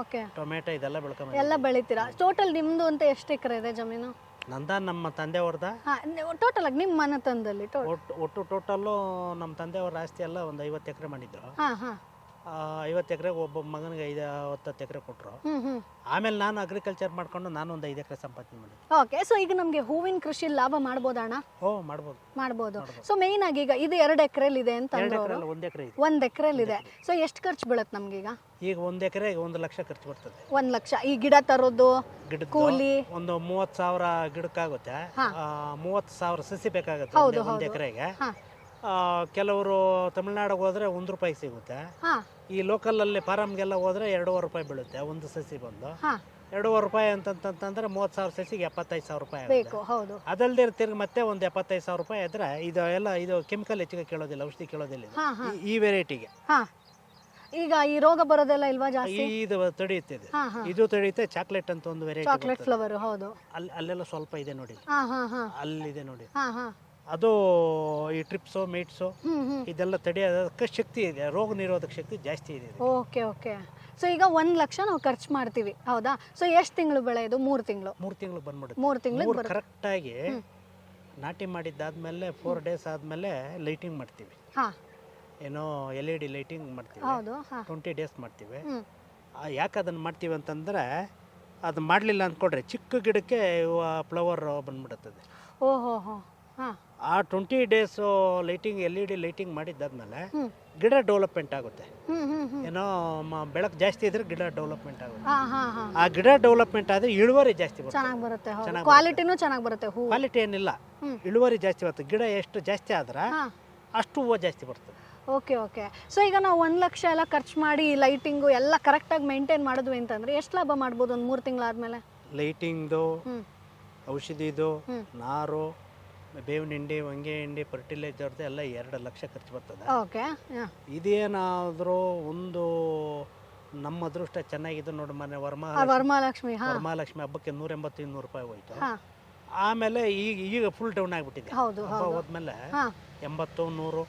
ಓಕೆ. ಟೊಮೆಟೊ ಇದೆಲ್ಲ ಬೆಳ್ಕೊಂಬ ಎಲ್ಲ ಬೆಳಿತೀರಾ? ಟೋಟಲ್ ನಿಮ್ದು ಅಂತ ಎಷ್ಟು ಎಕರೆ ಇದೆ ಜಮೀನು? ನಂದ ನಮ್ಮ ತಂದೆಯವ್ರದ. ಹಾ ಟೋಟಲ್ ಆಗಿ ನಿಮ್ಮ ಮನೆತನದಲ್ಲಿ ತಂದಲ್ಲಿ ಒಟ್ಟು ಒಟ್ಟು ಟೋಟಲ್ಲು ನಮ್ಮ ತಂದೆಯವ್ರ ಆಸ್ತಿ ಎಲ್ಲ ಒಂದು ಐವತ್ತು ಎಕರೆ ಮಾಡಿದ್ರು. ಹಾ ಹಾಂ. ಐವತ್ತು ಎಕರೆ ಒಬ್ಬ ಮಗನಿಗೆ ಐದು ಹತ್ತು ಎಕರೆ ಕೊಟ್ಟರು ಆಮೇಲೆ ನಾನು ಅಗ್ರಿಕಲ್ಚರ್ ಮಾಡ್ಕೊಂಡು ನಾನು ಒಂದು ಐದು ಎಕರೆ ಸಂಪಾದನೆ ಮಾಡಿದೆ. ಓಕೆ ಸೊ ಈಗ ನಮಗೆ ಹೂವಿನ ಕೃಷಿ ಲಾಭ ಮಾಡ್ಬೋದಾ ಅಣ್ಣ? ಓ ಮಾಡ್ಬೋದು. ಮಾಡ್ಬೋದು. ಸೊ ಮೇನ್ ಆಗಿ ಈಗ ಇದು ಎರಡು ಎಕರೆಲಿ ಇದೆ ಅಂತ ಎರಡು ಎಕರೆ ಒಂದು ಎಕರೆ ಇದೆ. ಒಂದು ಎಕರೆಲಿ ಇದೆ. ಸೊ ಎಷ್ಟು ಖರ್ಚು ಬೀಳತ್ತೆ ನಮಗೀಗ ಈಗ? ಒಂದು ಎಕರೆ ಒಂದು ಲಕ್ಷ ಖರ್ಚು ಬರ್ತದೆ. ಒಂದು ಲಕ್ಷ. ಈ ಗಿಡ ತರೋದು ಗಿಡ ಕೂಲಿ? ಒಂದು ಮೂವತ್ತು ಸಾವಿರ ಗಿಡಕ್ಕಾಗುತ್ತೆ. ಆ ಮೂವತ್ತು ಸಾವಿರ ಸಸಿ ಬೇಕಾಗುತ್ತೆ ಒಂದು-. ಎಕರೆಗೆ. ಕೆಲವರು ತಮಿಳ್ನಾಡಿಗೆ ಹೋದ್ರೆ ಒಂದು ರೂಪಾಯಿ ಸಿಗುತ್ತೆ. ಹಾ. ಈ ಲೋಕಲಲ್ಲಿ ಫಾರಮ್ಗೆಲ್ಲ ಹೋದ್ರೆ ಎರಡೂವರೆ ರೂಪಾಯಿ ಬೀಳುತ್ತೆ ಒಂದು ಸಸಿ ಬಂದು. ಹಾ. ಎರಡೂವರೆ ರೂಪಾಯಿ ಅಂತಂತಂದ್ರೆ ಮೂವತ್ತು ಸಾವಿರ ಸಸಿಗೆ ಎಪ್ಪತ್ತೈದು ಸಾವಿರ ರೂಪಾಯಿ ಆಗುತ್ತೆ. ಬೇಕು ಹೌದು. ಅದಲ್ಲದೆ ತಿರ್ಗಿ ಮತ್ತೆ ಒಂದು ಎಪ್ಪತ್ತೈದು ಸಾವಿರ ರೂಪಾಯಿ ಆದ್ರೆ ಇದು ಎಲ್ಲ ಇದು ಕೆಮಿಕಲ್ ಹೆಚ್ಚಿಗೆ ಕೇಳೋದಿಲ್ಲ ಔಷಧಿ ಕೇಳೋದಿಲ್ಲ ಇದು. ಹಾಂ ಹಾಂ. ಈ- ಈ ವೆರೈಟಿಗೆ. ಹಾಂ. ಈಗ ಈ ರೋಗ ಬರೋದೆಲ್ಲ ಇಲ್ವಾ ಜಾಸ್ತಿ? ಇದು ತಡೆಯುತ್ತೆ ಇದು. ಹಾಂ ಹಾಂ. ಇದು ತಡೆಯುತ್ತೆ ಚಾಕ್ಲೇಟ್ ಅಂತ ಒಂದು ವೆರೈಟಿ ಚಾಕ್ಲೇಟ್ ಫ್ಲವರ್ ಹೌದು. ಅಲ್ಲಿ ಅಲ್ಲೆಲ್ಲ ಸ್ವಲ್ಪ ಇದೆ ನೋಡಿ. ಹಾಂ ಹಾಂ ಹಾಂ. ಅಲ್ಲಿದೆ ನೋಡಿ. ಹಾಂ ಹಾಂ. ಅದು ಈ ಟ್ರಿಪ್ಸು ಮೀಟ್ಸು ಇದೆಲ್ಲ ತಡೆಯೋದಕ್ಕೆ ಶಕ್ತಿ ಇದೆ. ರೋಗ ನಿರೋಧಕ ಶಕ್ತಿ ಜಾಸ್ತಿ ಇದೆ. Okay okay. ಸೊ ಈಗ ಒಂದ್ ಲಕ್ಷ ನಾವು ಖರ್ಚು ಮಾಡ್ತೀವಿ. ಹೌದಾ? ಸೊ ಎಷ್ಟು ತಿಂಗಳು ಬೆಳೆ ಇದು ಮೂರು ತಿಂಗಳು. ಮೂರು ತಿಂಗಳು ಬಂದ್ಬಿಡುತ್ತೆ. ಮೂರು ತಿಂಗಳು ಮೂರು ಬರುತ್ತೆ. ಕರೆಕ್ಟಾಗಿ ನಾಟಿ ಮಾಡಿದ್ದಾದ್ಮೇಲೆ ಫೋರ್ ಡೇಸ್ ಆದಮೇಲೆ ಲೈಟಿಂಗ್ ಮಾಡ್ತೀವಿ. ಹಾಂ. ಏನೋ ಎಲ್ ಇ ಡಿ ಲೈಟಿಂಗ್ ಮಾಡ್ತೀವಿ. ಹೌದು ಹಾಂ. ಟ್ವೆಂಟಿ ಡೇಸ್ ಮಾಡ್ತೀವಿ. ಆ, ಯಾಕೆ ಅದನ್ನು ಮಾಡ್ತೀವಿ ಅಂತಂದರೆ ಅದು ಮಾಡಲಿಲ್ಲ ಅಂದ್ಕೊಡ್ರೆ ಚಿಕ್ಕ ಗಿಡಕ್ಕೆ ಫ್ಲವರ್ ಬಂದ್ಬಿಡುತ್ತದೆ. ಓಹೋ ಹೋ ಹೋ ಹಾಂ. ಆ twenty days lighting L E D lighting ಮಾಡಿದ್ದಾದ್ಮೇಲೆ ಗಿಡ ಡೆವಲಪ್ಮೆಂಟ್ ಆಗುತ್ತೆ. ಏನೋ ಮ- ಬೆಳಕು ಜಾಸ್ತಿ ಇದ್ರೆ ಗಿಡ ಡೆವಲಪ್ಮೆಂಟ್ ಆಗುತ್ತೆ. ಹಾಂ ಹಾಂ ಹಾಂ. ಆ ಗಿಡ ಡೆವಲಪ್ಮೆಂಟ್ ಆದ್ರೆ ಇಳುವರಿ ಜಾಸ್ತಿ ಬರುತ್ತೆ ಚೆನ್ನಾಗಿ ಬರುತ್ತೆ ಕ್ವಾಲಿಟಿನೂ ಚೆನ್ನಾಗಿ ಬರುತ್ತೆ ಕ್ವಾಲಿಟಿ ಏನಿಲ್ಲ. ಹ್ಮ್. ಇಳುವರಿ ಜಾಸ್ತಿ ಬರುತ್ತೆ ಗಿಡ ಎಷ್ಟು ಜಾಸ್ತಿ ಆದ್ರೆ ಹಾಂ. ಅಷ್ಟು ಹೂವು ಜಾಸ್ತಿ ಬರ್ತದೆ. Okay okay. ಸೊ ಈಗ ನಾವು ಒಂದು ಲಕ್ಷ ಎಲ್ಲ ಖರ್ಚು ಮಾಡಿ ಲೈಟಿಂಗು ಎಲ್ಲ ಕರೆಕ್ಟಾಗಿ ಮೇಂಟೈನ್ ಮಾಡಿದ್ವಿ ಅಂತಂದ್ರೆ ಎಷ್ಟು ಲಾಭ ಮಾಡ್ಬೋದು ಒಂದು ಮೂರು ತಿಂಗಳಾದ್ಮೇಲೆ? ಲೈಟಿಂಗ್ದು ಔಷಧಿದು ಹ್ಮ್. ನಾರು ಬೇವಿನ ಹಿಂಡಿ ಹೊಂಗೆ ಹಿಂಡಿ ಫರ್ಟಿಲೈಸರ್ದು ಎಲ್ಲ ಎರಡು ಲಕ್ಷ ಖರ್ಚು ಬರ್ತದೆ. ಓಕೆ ಇದೇನಾದರೂ ಒಂದು ನಮ್ಮ ಅದೃಷ್ಟ ಚೆನ್ನಾಗಿದೆ ನೋಡಿ ಮನೆ ವರ್ಮ ವರಮಹಾಲಕ್ಷ್ಮಿ. ಹಾ. ವರಮಹಾಲಕ್ಷ್ಮಿ ಹಬ್ಬಕ್ಕೆ ನೂರ ಎಂಬತ್ತು ಇನ್ನೂರು ರೂಪಾಯಿ ಹೋಯ್ತು. ಹಾಂ. ಆಮೇಲೆ ಈಗ ಈಗ ಫುಲ್ ಡೌನ್ ಆಗಿಬಿಟ್ಟಿದೆ. ಹೌದು ಹಬ್ಬ ಹೌದು. ಹೋದ್ಮೇಲೆ ಹಾಂ. ಎಂಬತ್ತು ನೂರು.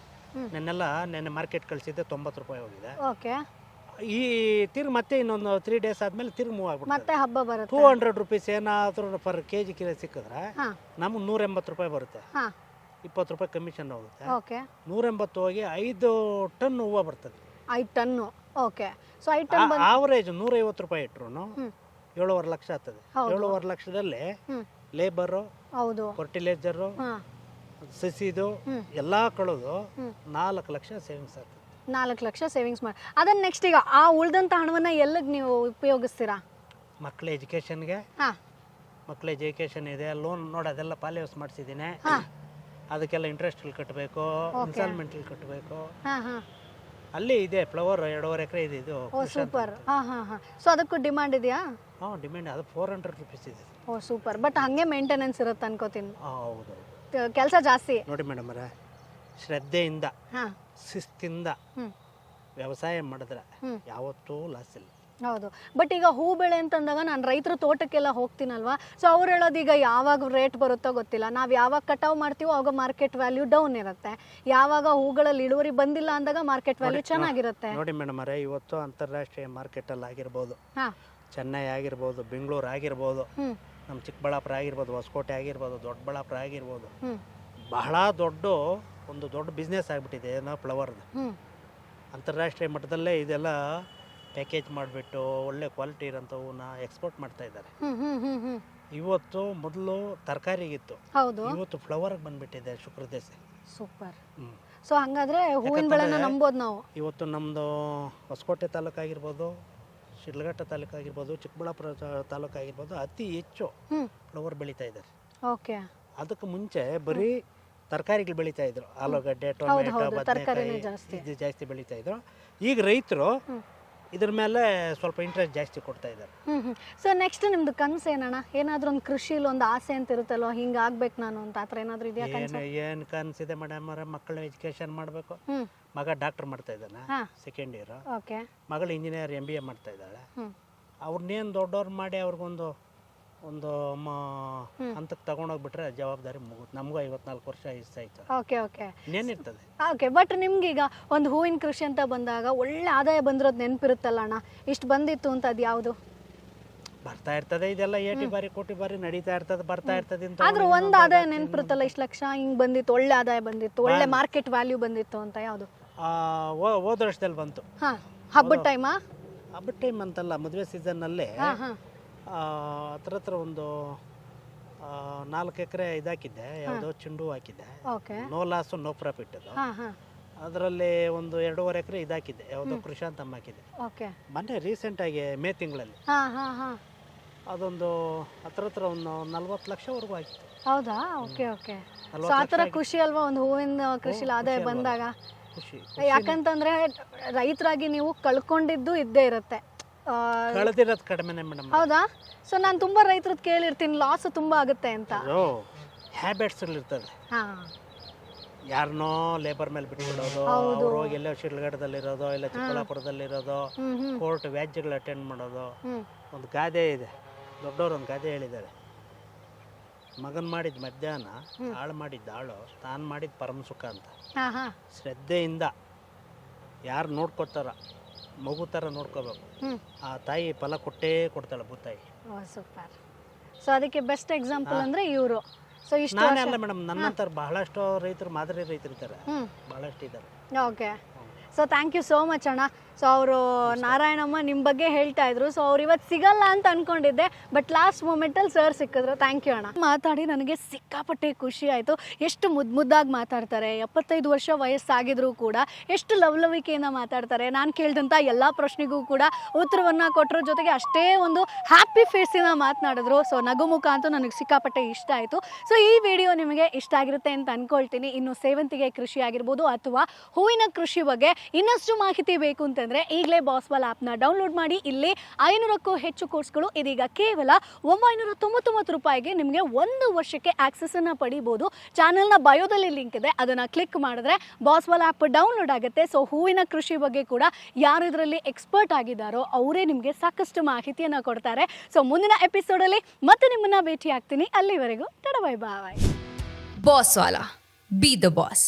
ನೆನ್ನೆಲ್ಲ ನೆನ್ನೆ ಮಾರ್ಕೆಟ್ ಕಳಿಸಿದ್ದೆ ತೊಂಬತ್ತು ರೂಪಾಯಿ ಹೋಗಿದೆ. ಓಕೆ. ಈ ತಿರ್ಗಿ ಮತ್ತೆ ಇನ್ನೊಂದು ತ್ರೀ ಡೇಸ್ ಆದ್ಮೇಲೆ ತಿರ್ಗಿ ಮೂವ್ ಆಗ್ಬಿಡುತ್ತೆ ಮತ್ತೆ ಹಬ್ಬ ಟೂ ಬರುತ್ತೆ ಹಂಡ್ರೆಡ್ ರುಪೀಸ್ ಏನಾದರೂ ಪರ್ ಕೆ ಜಿ ಕಿಲೋ ಸಿಕ್ಕಿದ್ರೆ ನಮ್ಗೆ ನಮಗೆ ನೂರ ಎಂಬತ್ತು ರೂಪಾಯಿ ಬರುತ್ತೆ. ಹಾಂ. ಇಪ್ಪತ್ತು ರೂಪಾಯಿ ಕಮಿಷನ್ ಹೋಗುತ್ತೆ. ಓಕೆ. ನೂರ ಎಂಬತ್ತು ಹೋಗಿ ಐದು ಟನ್ ಹೂವು ಬರ್ತದೆ. ಐದು ಟನ್ನು ಓಕೆ. ಸೊ ಐದು ಟನ್ ಬಂದು ಆವರೇಜ್ ನೂರೈವತ್ತು ರೂಪಾಯಿ ಇಟ್ರು ಹ್ಮ್. ಏಳುವರೆ ಲಕ್ಷ ಆಗ್ತದೆ. ಹೌದು. ಏಳುವರೆ ಲಕ್ಷದಲ್ಲಿ ಲೇಬರ್ ಲೇಬರು ಹೌದು. ಫರ್ಟಿಲೈಸರು ಹಾಂ. ಸಸಿದು ಹ್ಮ್. ಎಲ್ಲ ಕಳೆದು ಹ್ಮ್. ನಾಲ್ಕು ಲಕ್ಷ ಸೇವಿಂಗ್ಸ್ ಆಗ್ತದೆ. ನಾಲ್ಕು ಲಕ್ಷ ಸೇವಿಂಗ್ಸ್ ಮಾಡಿ ಅದನ್ನ ನೆಕ್ಸ್ಟ್ ಈಗ ಆ ಉಳಿದಂಥ ಹಣವನ್ನ ಎಲ್ಲಿಗೆ ನೀವು ಉಪಯೋಗಿಸ್ತೀರಾ? ಮಕ್ಕಳ ಎಜುಕೇಷನ್ಗೆ ಹಾ. ಮಕ್ಕಳ ಎಜುಕೇಷನ್ ಇದೆ ಲೋನ್ ನೋಡಿ ಅದೆಲ್ಲ ಪಾಲಿಯೋಸ್ ಮಾಡಿಸಿದ್ದೀನಿ. ಹಾ. ಅದಕ್ಕೆಲ್ಲ ಇಂಟ್ರೆಸ್ಟ್ ಕಟ್ಟಬೇಕು ಇನ್ಸ್ಟಾಲ್ಮೆಂಟ್ ಕಟ್ಟಬೇಕು ಹಾ ಹಾ. ಅಲ್ಲಿ ಇದೆ ಫ್ಲವರ್ ಎರಡೂವರೆ ಎಕರೆ ಇದೆ ಇದು ಓ ಸೂಪರ್ ಹಾಂ ಹಾಂ ಹಾಂ. ಸೊ ಅದಕ್ಕೂ ಡಿಮಾಂಡ್ ಇದೆಯಾ? ಹಾಂ ಡಿಮ್ಯಾಂಡ್ ಅದು ಫೋರ್ ಹಂಡ್ರೆಡ್ ರುಪೀಸ್ ಇದೆ. ಓ ಸೂಪರ್ ಬಟ್ ಹಂಗೆ ಮೇಂಟೆನೆನ್ಸ್ ಇರುತ್ತೆ ಅನ್ಕೋತೀನಿ. ಹಾ, ಹೌದು ಕೆಲಸ ಜಾಸ್ತಿ? ನೋಡಿ ಮೇಡಮ್ ಅವರೇ ಶ್ರದ್ಧೆಯಿಂದ ಹಾಂ. ಶಿಸ್ತಿಂದ ವ್ಯವಸಾಯ ಮಾಡಿದ್ರೆ. ಯಾವತ್ತೂ ಲಾಸ್ ಇಲ್ಲ. ಹೌದು. ಬಟ್ ಈಗ ಹೂ ಬೆಳೆ ಅಂತಂದಾಗ ನಾನು ರೈತರ ತೋಟಕ್ಕೆಲ್ಲ ಹೋಗ್ತೀನಲ್ವಾ? ಸೊ ಅವ್ರು ಹೇಳೋದು ಈಗ ಯಾವಾಗ ರೇಟ್ ಬರುತ್ತೋ ಗೊತ್ತಿಲ್ಲ. ನಾವು ಯಾವಾಗ ಕಟಾವ್ ಮಾಡ್ತೀವೋ ಆವಾಗ ಮಾರ್ಕೆಟ್ ವ್ಯಾಲ್ಯೂ ಡೌನ್ ಇರುತ್ತೆ. ಯಾವಾಗ ಹೂಗಳಲ್ಲಿ ಇಳುವರಿ ಬಂದಿಲ್ಲ ಅಂದಾಗ ಮಾರ್ಕೆಟ್ ವ್ಯಾಲ್ಯೂ ಚೆನ್ನಾಗಿರುತ್ತೆ. ನೋಡಿ ಮೇಡಮ್ ಅವರೇ ಇವತ್ತು ಅಂತಾರಾಷ್ಟ್ರೀಯ ಮಾರ್ಕೆಟಲ್ಲಿ ಆಗಿರ್ಬೋದು. ಹಾಂ. ಚೆನ್ನೈ ಆಗಿರ್ಬೋದು ಬೆಂಗಳೂರು ಆಗಿರ್ಬೋದು ನಮ್ಮ ಚಿಕ್ಕಬಳ್ಳಾಪುರ ಆಗಿರ್ಬೋದು ಹೊಸಕೋಟೆ ಆಗಿರ್ಬೋದು ದೊಡ್ಡಬಳ್ಳಾಪುರ ಆಗಿರ್ಬೋದು. ಬಹಳ ದೊಡ್ಡ ಒಂದು ದೊಡ್ಡ ಬಿಸ್ನೆಸ್ ಆಗಿಬಿಟ್ಟಿದೆ ಏನೋ ಫ್ಲವರ್ದು ಹ್ಞೂ ಅಂತಾರಾಷ್ಟ್ರೀಯ ಮಟ್ಟದಲ್ಲೇ ಇದೆಲ್ಲ ಪ್ಯಾಕೇಜ್ ಮಾಡಿಬಿಟ್ಟು ಒಳ್ಳೆ ಕ್ವಾಲಿಟಿ ಇರೋಂಥವನ್ನ ಎಕ್ಸ್ಪೋರ್ಟ್ ಮಾಡ್ತಾ ಇದ್ದಾರೆ. ಹ್ಮ್ ಹ್ಮ್ ಹ್ಮ್ ಹ್ಮ್. ಇವತ್ತು ಮೊದಲು ತರಕಾರಿಗಿತ್ತು ಹೌದು. ಇವತ್ತು ಫ್ಲವರ್ಗೆ ಬಂದ್ಬಿಟ್ಟಿದೆ ಶುಕ್ರದೇಸೆ ಸೂಪರ್. ಹ್ಮ್. ಸೊ ಹಂಗಾದ್ರೆ ಹೂವಿನ ಬೆಳೆನ ನಂಬೋದು ನಾವು. ಇವತ್ತು ನಮ್ಮದು ಹೊಸಕೋಟೆ ತಾಲೂಕಾಗಿರ್ಬೋದು ಶಿಡ್ಲಘಟ್ಟ ತಾಲೂಕಾಗಿರ್ಬೋದು ಚಿಕ್ಕಬಳ್ಳಾಪುರ ತಾ- ತಾಲೂಕಾಗಿರ್ಬೋದು ಅತಿ ಹೆಚ್ಚು ಹ್ಮ್. ಫ್ಲವರ್ ಬೆಳೀತಾ ಇದ್ದಾರೆ. ಓಕೆ. ಅದಕ್ಕೆ ಮುಂಚೆ ಬರೀ ತರಕಾರಿಗಳು ಬೆಳೀತಾ ಇದ್ರು. ಆಲೂಗಡ್ಡೆ ಟೊಮೆಟೊ ಬದನೆಕಾಯಿ ಜಾಸ್ತಿ. ಇದು ಜಾಸ್ತಿ ಬೆಳೀತಾ ಇದ್ರು. ಈಗ ರೈತರು. ಇದ್ರ ಮೇಲೆ ಸ್ವಲ್ಪ ಇಂಟ್ರೆಸ್ಟ್ ಜಾಸ್ತಿ ಕೊಡ್ತಾ ಇದ್ದಾರೆ. ಸೊ ನೆಕ್ಸ್ಟ್ ನಿಮ್ದು ಕನಸು ಏನಣ್ಣ? ಏನಾದ್ರೂ ಒಂದು ಕೃಷಿಲಿ ಒಂದು ಆಸೆ ಅಂತ ಇರುತ್ತಲ್ವ? ಹಿಂಗೆ ಆಗ್ಬೇಕು ನಾನು ಅಂತ ಆತರ ಏನಾದರೂ ಇದೆಯಾ ಕನಸು? ಏನು ಕನಸಿದೆ ಮೇಡಮ್ ಅವರ? ಮಕ್ಕಳು ಎಜುಕೇಶನ್ ಮಾಡಬೇಕು. ಮಗ ಡಾಕ್ಟರ್ ಮಾಡ್ತಾ ಇದ್ದಾನೆ ಸೆಕೆಂಡ್ ಇಯರ್ ಓಕೆ ಮಗಳು ಇಂಜಿನಿಯರ್ ಎಂ ಬಿ ಎ ಮಾಡ್ತಾ ಇದ್ದಾಳೆ. ಅವ್ರನ್ನೇನು ದೊಡ್ಡವ್ರು ಮಾಡಿ ಅವ್ರಿಗೊಂದು ಒಂದು ಮ ಹಂತಕ್ಕೆ ತಗೊಂಡೋಗ್ಬಿಟ್ರೆ ಜವಾಬ್ದಾರಿ ಮುಗುತ್ತೆ ನಮಗೂ ಐವತ್ನಾಲ್ಕು ವರ್ಷ ಇಷ್ಟಾಯ್ತು ಓಕೆ ಓಕೆ. ಇನ್ನೇನಿರ್ತದೆ ಓಕೆ ಬಟ್ ನಿಮ್ಗೀಗ ಒಂದು ಹೂವಿನ ಕೃಷಿ ಅಂತ ಬಂದಾಗ ಒಳ್ಳೆ ಆದಾಯ ಬಂದಿರೋದು ನೆನಪಿರುತ್ತಲ್ಲ ಅಣ್ಣ? ಇಷ್ಟು ಬಂದಿತ್ತು ಅಂತ ಅದು ಯಾವುದು? ಬರ್ತಾ ಇರ್ತದೆ ಇದೆಲ್ಲ ಏಟಿ ಬಾರಿ ಕೋಟಿ ಬಾರಿ ನಡೀತಾ ಇರ್ತದೆ ಬರ್ತಾ ಇರ್ತದೆ ಅಂತ ಆದ್ರೂ ಒಂದು ಆದಾಯ ನೆನಪಿರುತ್ತಲ್ಲ ಇಷ್ಟು ಲಕ್ಷ ಹಿಂಗ್ ಬಂದಿತ್ತು ಒಳ್ಳೆ ಆದಾಯ ಬಂದಿತ್ತು ಒಳ್ಳೆ ಮಾರ್ಕೆಟ್ ವ್ಯಾಲ್ಯೂ ಬಂದಿತ್ತು ಅಂತ ಯಾವುದು? ಹೋದ ವರ್ಷದಲ್ಲಿ ಬಂತು. ಹಬ್ಬದ ಟೈಮಾ ಹಬ್ಬದ ಟೈಮ್ ಅಂತಲ್ಲ ಮದುವೆ ಸೀಸನ್ ಅಲ್ಲೇ ಹತ್ರ ಹತ್ರ ಒಂದು ನಾಲ್ಕು ಎಕರೆ ಇದಾಕಿದ್ದೆ ಯಾವುದೋ ಚೆಂಡು ಹೂ ಹಾಕಿದ್ದೆ. Okay. No loss no profit ಅದು. ಅದರಲ್ಲಿ ಒಂದು ಎರಡೂವರೆ ಎಕರೆ ಇದಾಕಿದ್ದೆ ಯಾವುದೋ ಕೃಷಾಂತ ಹಾಕಿದ್ದೆ. ಓಕೆ. ಮೊನ್ನೆ ರೀಸೆಂಟಾಗಿ ಮೇ ತಿಂಗಳಲ್ಲಿ. ಹಾಂ ಹಾಂ ಹಾಂ. ಅದೊಂದು ಹತ್ರ ಹತ್ರ ಒಂದು ನಲ್ವತ್ತು ಲಕ್ಷವರೆಗೂ ಆಗಿತ್ತು. ಹೌದಾ? Okay okay. ಸೊ ಆ ಥರ ಖುಷಿ ಅಲ್ವಾ? ಒಂದು ಹೂವಿನ ಕೃಷಿಲಿ ಆದಾಯ ಬಂದಾಗ? ಖುಷಿ ಯಾಕಂತಂದ್ರೆ ರೈತರಾಗಿ ನೀವು ಕಳ್ಕೊಂಡಿದ್ದು ಇದ್ದೇ ಇರುತ್ತೆ. ಕಳೆದಿರೋದು ಕಡಿಮೆನೆ ಮೇಡಮ್. ಹೌದಾ? ಸೊ ನಾನು ತುಂಬಾ ರೈತರದ್ದು ಕೇಳಿರ್ತೀನಿ ಲಾಸ್ ತುಂಬಾ ಆಗುತ್ತೆ ಅಂತ. ಹ್ಯಾಬಿಟ್ಸ್ ಇರ್ತದೆ. ಹಾ. ಯಾರನ್ನೋ ಲೇಬರ್ ಮೇಲೆ ಬಿಟ್ಬಿಡೋದು. ಅವ್ರು ಹೋಗಿ ಎಲ್ಲೋ ಶಿಡ್ಲಘಟ್ಟದಲ್ಲಿರೋದು ಇಲ್ಲ ಚಿಕ್ಕಬಳ್ಳಾಪುರದಲ್ಲಿರೋದು ಕೋರ್ಟ್ ವ್ಯಾಜ್ಯಗಳು ಅಟೆಂಡ್ ಮಾಡೋದು. ಒಂದು ಗಾದೆ ಇದೆ. ದೊಡ್ಡವರು ಒಂದು ಗಾದೆ ಹೇಳಿದ್ದಾರೆ. ಮಗನ್ ಮಾಡಿದ ಮಧ್ಯಾಹ್ನ ಹಾಳು ಮಾಡಿದ್ದ ಆಳು ತಾನು ಮಾಡಿದ ಪರಮ ಸುಖ ಅಂತ. ಶ್ರದ್ಧೆಯಿಂದ ಯಾರು ನೋಡ್ಕೊತಾರ? ಮಗು ಥರ ನೋಡ್ಕೋಬೇಕು. ಆ ತಾಯಿ ಫಲ ಕೊಟ್ಟೇ ಕೊಡ್ತಾಳೆ ಭೂತಾಯಿ. Oh super. ಸೊ ಅದಕ್ಕೆ ಬೆಸ್ಟ್ ಎಕ್ಸಾಂಪಲ್ ಅಂದ್ರೆ ಇವರು. ಸೊ ಇಷ್ಟು ನಾನೇ ಅಲ್ಲ ಮೇಡಮ್ ನನ್ನಂತರ ಬಹಳಷ್ಟು ರೈತರು ಮಾದರಿ ರೈತರು ಇದ್ದಾರೆ. ಹ್ಮ್. ಬಹಳಷ್ಟು ಇದ್ದಾರೆ. Okay so thank you so much ಅಣ್ಣ. ಸೊ ಅವರು ನಾರಾಯಣಮ್ಮ ನಿಮ್ಮ ಬಗ್ಗೆ ಹೇಳ್ತಾ ಇದ್ರು. ಸೊ ಅವ್ರು ಇವತ್ತು ಸಿಗಲ್ಲ ಅಂತ ಅನ್ಕೊಂಡಿದ್ದೆ. ಬಟ್ ಲಾಸ್ಟ್ ಮೂಮೆಂಟಲ್ಲಿ ಸರ್ ಸಿಕ್ಕಿದ್ರು. ಥ್ಯಾಂಕ್ ಯು ಅಣ್ಣ. ಮಾತಾಡಿ ನನಗೆ ಸಿಕ್ಕಾಪಟ್ಟೆ ಖುಷಿ ಆಯಿತು. ಎಷ್ಟು ಮುದ್ದು ಮುದ್ದಾಗಿ ಮಾತಾಡ್ತಾರೆ. ಎಪ್ಪತ್ತೈದು ವರ್ಷ ವಯಸ್ಸಾಗಿದ್ರು ಕೂಡ ಎಷ್ಟು ಲವಲವಿಕೆಯಿಂದ ಮಾತಾಡ್ತಾರೆ. ನಾನು ಕೇಳಿದಂಥ ಎಲ್ಲ ಪ್ರಶ್ನೆಗೂ ಕೂಡ ಉತ್ತರವನ್ನು ಕೊಟ್ಟರೋ ಜೊತೆಗೆ ಅಷ್ಟೇ ಒಂದು ಹ್ಯಾಪಿ ಫೇಸಿನ ಮಾತನಾಡಿದ್ರು. ಸೊ ನಗುಮುಖ ಅಂತೂ ನನಗೆ ಸಿಕ್ಕಾಪಟ್ಟೆ ಇಷ್ಟ ಆಯಿತು. ಸೊ ಈ ವಿಡಿಯೋ ನಿಮಗೆ ಇಷ್ಟ ಆಗಿರುತ್ತೆ ಅಂತ ಅಂದ್ಕೊಳ್ತೀನಿ ಇನ್ನು ಸೇವಂತಿಗೆ ಕೃಷಿ ಆಗಿರ್ಬೋದು ಅಥವಾ ಹೂವಿನ ಕೃಷಿ ಬಗ್ಗೆ ಇನ್ನಷ್ಟು ಮಾಹಿತಿ ಬೇಕು ಅಂತಂದರೆ ಈಗಲೇ ಬಾಸ್ಬಾಲ್ ಆ್ಯಪ್ನ ಡೌನ್ಲೋಡ್ ಮಾಡಿ ಇಲ್ಲಿ ಐನೂರಕ್ಕೂ ಹೆಚ್ಚು ಕೋರ್ಸ್ಗಳು ಇದೀಗ ಕೇವಲ ಒಂಬೈನೂರ ತೊಂಬತ್ತೊಂಬತ್ತು ರೂಪಾಯಿಗೆ ನಿಮಗೆ ಒಂದು ವರ್ಷಕ್ಕೆ ಆ್ಯಕ್ಸೆಸನ್ನು ಪಡಿಬೋದು. ಚಾನಲ್ನ ಬಯೋದಲ್ಲಿ ಲಿಂಕ್ ಇದೆ, ಅದನ್ನು ಕ್ಲಿಕ್ ಮಾಡಿದ್ರೆ ಬಾಸ್ಬಾಲ್ ಆ್ಯಪ್ ಡೌನ್ಲೋಡ್ ಆಗುತ್ತೆ. ಸೊ ಹೂವಿನ ಕೃಷಿ ಬಗ್ಗೆ ಕೂಡ ಯಾರು ಇದರಲ್ಲಿ ಎಕ್ಸ್ಪರ್ಟ್ ಆಗಿದ್ದಾರೋ ಅವರೇ ನಿಮಗೆ ಸಾಕಷ್ಟು ಮಾಹಿತಿಯನ್ನು ಕೊಡ್ತಾರೆ. ಸೊ ಮುಂದಿನ ಎಪಿಸೋಡಲ್ಲಿ ಮತ್ತೆ ನಿಮ್ಮನ್ನ ಭೇಟಿ ಆಗ್ತೀನಿ ಅಲ್ಲಿವರೆಗೂ tada bye bye be the boss.